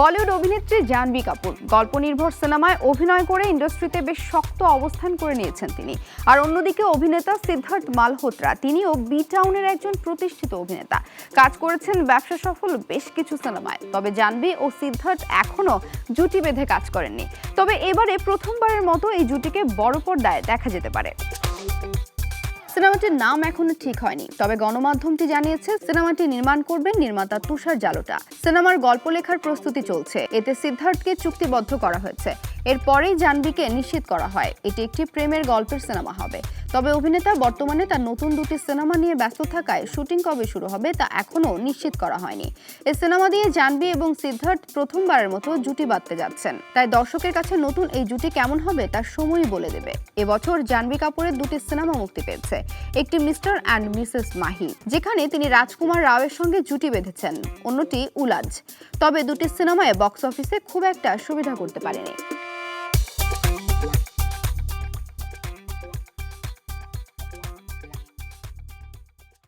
বলিউড অভিনেত্রী জাহ্নবী কাপুর। গল্প নির্ভর সিনেমায় অভিনয় করে ইন্ডাস্ট্রিতে বেশ শক্ত অবস্থান করে নিয়েছেন তিনি। আর অন্যদিকে অভিনেতা সিদ্ধার্থ মালহোত্রা, তিনিও বি টাউনের একজন প্রতিষ্ঠিত অভিনেতা। কাজ করেছেন ব্যবসা সফল বেশ কিছু সিনেমায়। তবে জাহ্নবী ও সিদ্ধার্থ এখনও জুটি বেঁধে কাজ করেননি। তবে এবারে প্রথমবারের মতো এই জুটিকে বড় পর্দায় দেখা যেতে পারে। সিনেমাটির নাম এখনও ঠিক হয়নি। তবে গণমাধ্যমটি জানিয়েছে, সিনেমাটি নির্মাণ করবেন নির্মাতা তুষার জালোটা। সিনেমার গল্প লেখার প্রস্তুতি চলছে। এতে সিদ্ধার্থকে চুক্তিবদ্ধ করা হয়েছে। এরপরেই জাহ্নবীকে নিশ্চিত করা হয়। এটি একটি প্রেমের গল্পের সিনেমা হবে। তবে অভিনেতা বর্তমানে তার নতুন দুটি সিনেমা নিয়ে ব্যস্ত থাকায় শুটিং কবে শুরু হবে তা এখনও নিশ্চিত করা হয়নি। এই সিনেমা দিয়ে জাহ্নবী এবং সিদ্ধার্থ প্রথমবারের মতো জুটি বাঁধতে যাচ্ছেন। তাই দর্শকের কাছে নতুন এই জুটি কেমন হবে তার সময়ই বলে দেবে। এবছর জাহ্নবী কাপুরের দুটি সিনেমা মুক্তি পেয়েছে। একটি মিস্টার অ্যান্ড মিসেস মাহি, যেখানে তিনি রাজকুমার রাওয়ের সঙ্গে জুটি বেঁধেছেন। অন্যটি উলাজ। তবে দুটি সিনেমায় বক্স অফিসে খুব একটা সুবিধা করতে পারেনি।